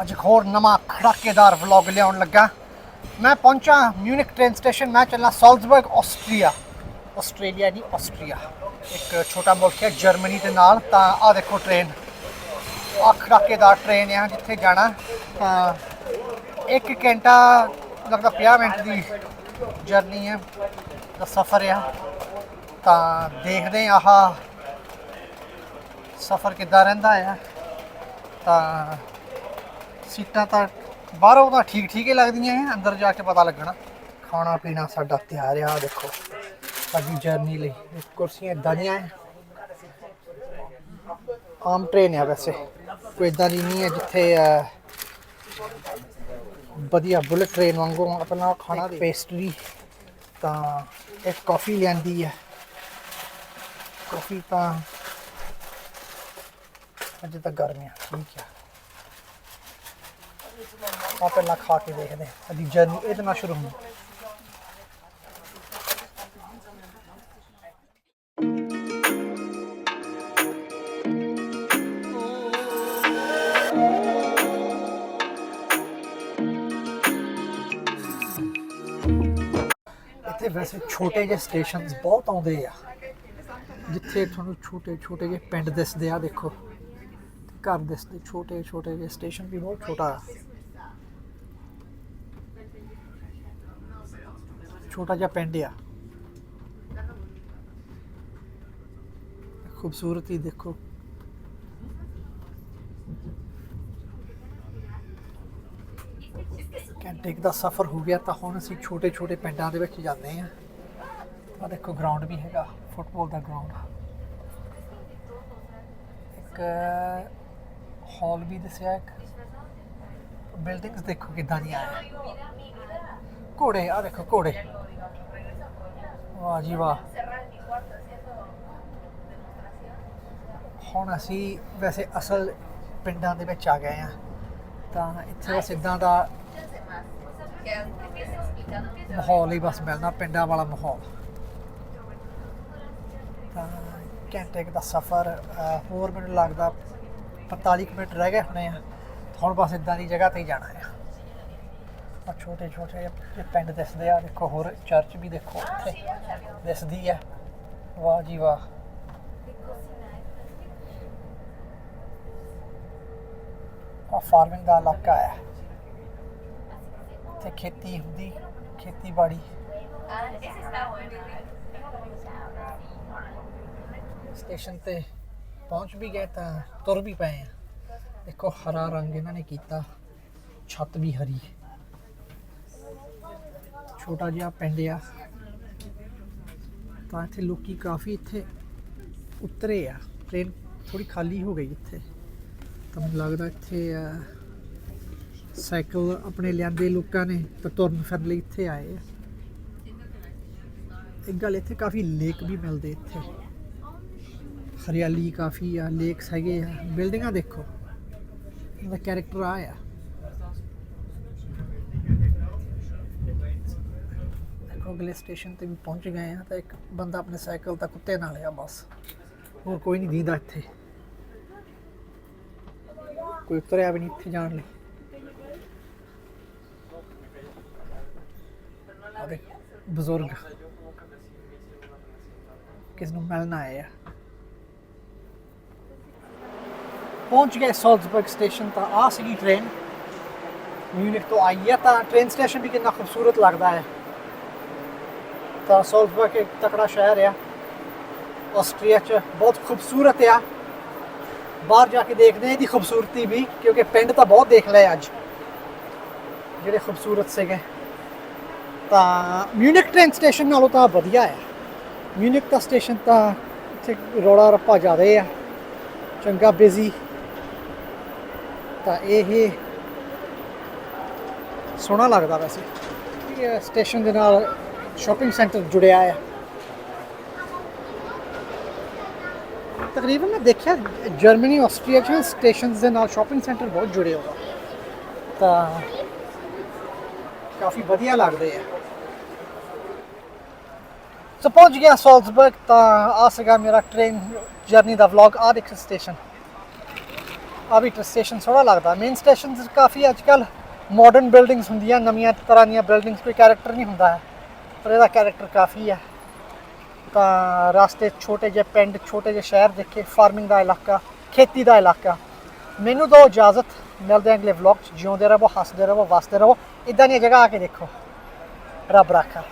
ਅੱਜ ਇੱਕ ਹੋਰ ਨਵਾਂ ਖੜਾਕੇਦਾਰ ਵਲੌਗ ਲਿਆਉਣ ਲੱਗਾ। ਮੈਂ ਪਹੁੰਚਾ ਮਿਊਨਿਕ ਟ੍ਰੇਨ ਸਟੇਸ਼ਨ ਮੈਂ ਚੱਲਣਾ ਸਾਲਜ਼ਬਰਗ ਆਸਟਰੀਆ ਆਸਟ੍ਰੇਲੀਆ ਨਹੀਂ ਆਸਟਰੀਆ ਇੱਕ ਛੋਟਾ ਮੁਲਕ ਹੈ ਜਰਮਨੀ ਦੇ ਨਾਲ। ਤਾਂ ਆ ਦੇਖੋ ਟ੍ਰੇਨ ਆ ਖੜਾਕੇਦਾਰ ਟ੍ਰੇਨ ਹੈ ਜਿੱਥੇ ਜਾਣਾ। ਤਾਂ ਇੱਕ ਘੰਟਾ ਲੱਗਦਾ 50 ਮਿੰਟ ਦੀ ਜਰਨੀ ਹੈ ਦਾ ਸਫ਼ਰ ਆ। ਤਾਂ ਦੇਖਦੇ ਹਾਂ ਆਹ ਸਫ਼ਰ ਕਿੱਦਾਂ ਰਹਿੰਦਾ ਆ। ਤਾਂ ਸੀਟਾਂ ਤਾਂ ਬਾਹਰੋਂ ਤਾਂ ਠੀਕ ਠੀਕ ਹੀ ਲੱਗਦੀਆਂ ਹੈ ਅੰਦਰ ਜਾ ਕੇ ਪਤਾ ਲੱਗਣਾ। ਖਾਣਾ ਪੀਣਾ ਸਾਡਾ ਤਿਆਰ ਆ ਦੇਖੋ। ਸਾਡੀ ਜਰਨੀ ਲਈ। ਇਹ ਕੁਰਸੀਆਂ ਇਦਾਂ ਦੀਆਂ ਹੈ ਆਮ ਟ੍ਰੇਨ ਆ ਵੈਸੇ। ਕੋਈ ਇਦਾਂ ਦੀ ਨਹੀਂ ਹੈ ਜਿੱਥੇ ਵਧੀਆ ਬੁਲਟ ਟ੍ਰੇਨ ਵਾਂਗੂ ਆਪਣਾ ਖਾਣਾ ਪੇਸਟਰੀ ਤਾਂ ਇੱਕ ਕਾਫੀ ਲਿਆਂਦੀ ਹੈ। ਕਾਫੀ ਤਾਂ ਅਜੇ ਤੱਕ ਗਰਮ ਆ ਠੀਕ ਆ। ਆ ਪਹਿਲਾਂ ਖਾ ਕੇ ਦੇਖਦੇ ਹਾਂ ਸਾਡੀ ਜਰਨੀ ਇਹਦੇ ਨਾਲ ਸ਼ੁਰੂ ਹੁੰਦੀ ਇੱਥੇ ਵੈਸੇ ਛੋਟੇ ਜਿਹੇ ਸਟੇਸ਼ਨਸ ਬਹੁਤ ਆਉਂਦੇ ਆ। ਜਿੱਥੇ ਤੁਹਾਨੂੰ ਛੋਟੇ ਛੋਟੇ ਜਿਹੇ ਪਿੰਡ ਦਿਸਦੇ ਆ, ਦੇਖੋ। ਘਰ ਦਿਸਦੇ ਛੋਟੇ ਛੋਟੇ ਜਿਹੇ ਸਟੇਸ਼ਨ ਵੀ ਬਹੁਤ ਛੋਟਾ। ਆ ਛੋਟਾ ਜਿਹਾ ਪਿੰਡ ਆ ਖੂਬਸੂਰਤੀ ਦੇਖੋ ਘੰਟੇ ਕੁ ਦਾ ਸਫ਼ਰ ਹੋ ਗਿਆ ਤਾਂ ਹੁਣ ਅਸੀਂ ਛੋਟੇ ਛੋਟੇ ਪਿੰਡਾਂ ਦੇ ਵਿੱਚ ਜਾਂਦੇ ਆ ਆ ਦੇਖੋ ਗਰਾਊਂਡ ਵੀ ਹੈਗਾ ਫੁੱਟਬਾਲ ਦਾ ਗਰਾਊਂਡ ਇੱਕ ਹਾਲ ਵੀ ਦੱਸਿਆ ਇੱਕ ਬਿਲਡਿੰਗਸ ਦੇਖੋ ਕਿਦਾਂ ਦੀਆਂ ਆ ਘੋੜੇ ਆ ਦੇਖੋ ਘੋੜੇ ਵਾਹ ਜੀ ਵਾਹ ਹੁਣ ਅਸੀਂ ਵੈਸੇ ਅਸਲ ਪਿੰਡਾਂ ਦੇ ਵਿੱਚ ਆ ਗਏ ਆ ਤਾਂ ਇੱਥੇ ਬਸ ਇਦਾਂ ਦਾ ਮਾਹੌਲ ਹੀ ਬਸ ਮਿਲਣਾ ਪਿੰਡਾਂ ਵਾਲਾ ਮਾਹੌਲ। ਤਾਂ ਘੰਟੇ ਦਾ ਸਫ਼ਰ ਹੋਰ ਮੈਨੂੰ ਲੱਗਦਾ 45 ਕੁ ਮਿੰਟ ਰਹਿ ਗਏ ਹੋਣੇ ਆ। ਹੁਣ ਬਸ ਇਦਾਂ ਦੀ ਜਗ੍ਹਾ ਤੇ ਹੀ ਜਾਣਾ ਆ। ਆ ਛੋਟੇ ਛੋਟੇ ਜਿਹੇ ਪਿੰਡ ਦਿਸਦੇ ਆ, ਦੇਖੋ ਹੋਰ ਚਰਚ ਵੀ ਦੇਖੋ ਉੱਥੇ। ਦਿਸਦੀ ਆ। ਵਾਹ ਜੀ ਵਾਹ। ਆ ਫਾਰਮਿੰਗ ਦਾ ਇਲਾਕਾ ਹੈ ਤੇ ਖੇਤੀ ਹੁੰਦੀ, ਖੇਤੀਬਾੜੀ। ਸਟੇਸ਼ਨ ਤੇ ਪਹੁੰਚ ਵੀ ਗਏ ਤਾਂ ਤੁਰ ਵੀ ਪਏ ਆ। ਦੇਖੋ ਹਰਾ ਰੰਗ ਇਹਨਾਂ ਨੇ ਕੀਤਾ। ਛੱਤ ਵੀ ਹਰੀ। ਛੋਟਾ ਜਿਹਾ ਪਿੰਡ ਆ। ਤਾਂ ਇੱਥੇ ਲੋਕੀ ਕਾਫੀ ਇੱਥੇ ਉਤਰੇ ਆ। ਟ੍ਰੇਨ ਥੋੜੀ ਖਾਲੀ ਹੋ ਗਈ ਇੱਥੇ। ਤਾਂ ਮੈਨੂੰ ਲੱਗਦਾ ਇੱਥੇ ਅਹ, ਸਾਈਕਲ ਆਪਣੇ ਲਿਆਂਦੇ ਲੋਕਾਂ ਨੇ ਤਾਂ ਤੁਰਨ ਫਿਰਨ ਲਈ ਇੱਥੇ ਆਏ ਆ। ਇੱਕ ਗੱਲ ਇੱਥੇ ਕਾਫੀ ਲੇਕ ਵੀ ਮਿਲਦੇ ਇੱਥੇ। ਹਰਿਆਲੀ ਕਾਫੀ ਆ ਲੇਕਸ ਹੈਗੇ ਆ। ਬਿਲਡਿੰਗਾਂ ਦੇਖੋ। ਇਹਦਾ ਕੈਰੈਕਟਰ ਆ ਆ। ਦੇਖੋ ਅਗਲੇ ਸਟੇਸ਼ਨ ਤੇ ਵੀ ਪਹੁੰਚ ਗਏ ਆ ਤਾਂ ਇੱਕ ਬੰਦਾ ਆਪਣੇ ਸਾਈਕਲ ਤਾਂ ਕੁੱਤੇ ਨਾਲ ਆ ਬਸ। ਹੋਰ ਕੋਈ ਨਹੀਂ ਦੀਦਾ ਇੱਥੇ। ਕੋਈ ਉਤਰਿਆ ਵੀ ਨਹੀਂ ਇੱਥੇ ਜਾਣ ਲਈ। ਆ ਦੇਖ, ਬਜ਼ੁਰਗ। ਕਿਸ ਨੂੰ ਮਿਲਣ ਆਏ ਆ। ਪਹੁੰਚ ਗਏ ਸਾਲਜ਼ਬਰਗ ਸਟੇਸ਼ਨ ਤਾਂ ਆ ਸੀਗੀ ਟ੍ਰੇਨ ਮਿਊਨਿਕ ਤੋਂ ਆਈ ਹੈ ਤਾਂ ਟ੍ਰੇਨ ਸਟੇਸ਼ਨ ਵੀ ਕਿੰਨਾ ਖੂਬਸੂਰਤ ਲੱਗਦਾ ਹੈ। ਤਾਂ ਸਾਲਜ਼ਬਰਗ ਇੱਕ ਤਕੜਾ ਸ਼ਹਿਰ ਆ। ਆਸਟਰੀਆ ਚ ਬਹੁਤ ਖੂਬਸੂਰਤ ਆ। ਬਾਹਰ ਜਾ ਕੇ ਦੇਖਦੇ ਹਾਂ ਇਹਦੀ ਖੂਬਸੂਰਤੀ ਵੀ, ਕਿਉਂਕਿ ਪਿੰਡ ਤਾਂ ਬਹੁਤ ਦੇਖ ਲਏ ਅੱਜ। ਜਿਹੜੇ ਖੂਬਸੂਰਤ ਸੀਗੇ। ਤਾਂ ਮਿਊਨਿਕ ਟ੍ਰੇਨ ਸਟੇਸ਼ਨ ਨਾਲੋਂ ਤਾਂ ਵਧੀਆ ਆ। ਮਿਊਨਿਕ ਦਾ ਸਟੇਸ਼ਨ ਤਾਂ ਇੱਥੇ ਰੌਲਾ ਰੱਪਾ ਜ਼ਿਆਦਾ ਆ। ਚੰਗਾ ਬਿਜ਼ੀ ਤਾਂ ਇਹ ਸੋਹਣਾ ਲੱਗਦਾ ਵੈਸੇ। ਇਹ ਸਟੇਸ਼ਨ ਦੇ ਨਾਲ ਸ਼ਾਪਿੰਗ ਸੈਂਟਰ ਜੁੜਿਆ ਆ ਤਕਰੀਬਨ ਮੈਂ ਦੇਖਿਆ ਜਰਮਨੀ ਆਸਟਰੀਆ ਚ ਸਟੇਸ਼ਨਸ ਦੇ ਨਾਲ ਸ਼ਾਪਿੰਗ ਸੈਂਟਰ ਬਹੁਤ ਜੁੜੇ ਹੋਏ ਆ ਤਾਂ ਕਾਫੀ ਵਧੀਆ ਲੱਗਦੇ ਆ ਸੋ ਪਹੁੰਚ ਗਿਆ ਸਾਲਜ਼ਬਰਗ ਤਾਂ ਆ ਸੀਗਾ ਮੇਰਾ ਟ੍ਰੇਨ ਜਰਨੀ ਦਾ ਵਲੌਗ ਆ ਦੇਖ ਸਟੇਸ਼ਨ ਆ ਵੀ ਸਟੇਸ਼ਨ ਸੋਹਣਾ ਲੱਗਦਾ ਮੇਨ ਸਟੇਸ਼ਨ ਕਾਫੀ ਅੱਜ ਕੱਲ ਮਾਡਰਨ ਬਿਲਡਿੰਗਸ ਹੁੰਦੀਆਂ ਨਵੀਆਂ ਤਰ੍ਹਾਂ ਦੀਆਂ ਬਿਲਡਿੰਗਸ ਕੋਈ ਕੈਰੈਕਟਰ ਨਹੀਂ ਹੁੰਦਾ ਹੈ ਪਰ ਇਹਦਾ ਕੈਰੈਕਟਰ ਕਾਫੀ ਹੈ ਤਾਂ ਰਸਤੇ ਛੋਟੇ ਜਿਹੇ, ਪਿੰਡ ਛੋਟੇ ਜਿਹੇ, ਸ਼ਹਿਰ ਦੇਖੇ ਫਾਰਮਿੰਗ ਦਾ ਇਲਾਕਾ, ਖੇਤੀ ਦਾ ਇਲਾਕਾ। ਮੈਨੂੰ ਦਿਓ ਇਜਾਜ਼ਤ ਮਿਲਦੇ ਹਾਂ ਅਗਲੇ ਵਲੌਗ 'ਚ, ਜਿਉਂਦੇ ਰਹੋ, ਹੱਸਦੇ ਰਹੋ, ਵਸਦੇ ਰਹੋ ਇਦਾਂ ਦੀਆਂ ਜਗ੍ਹਾ ਆ ਕੇ ਦੇਖੋ। ਰੱਬ ਰਾਖਾ।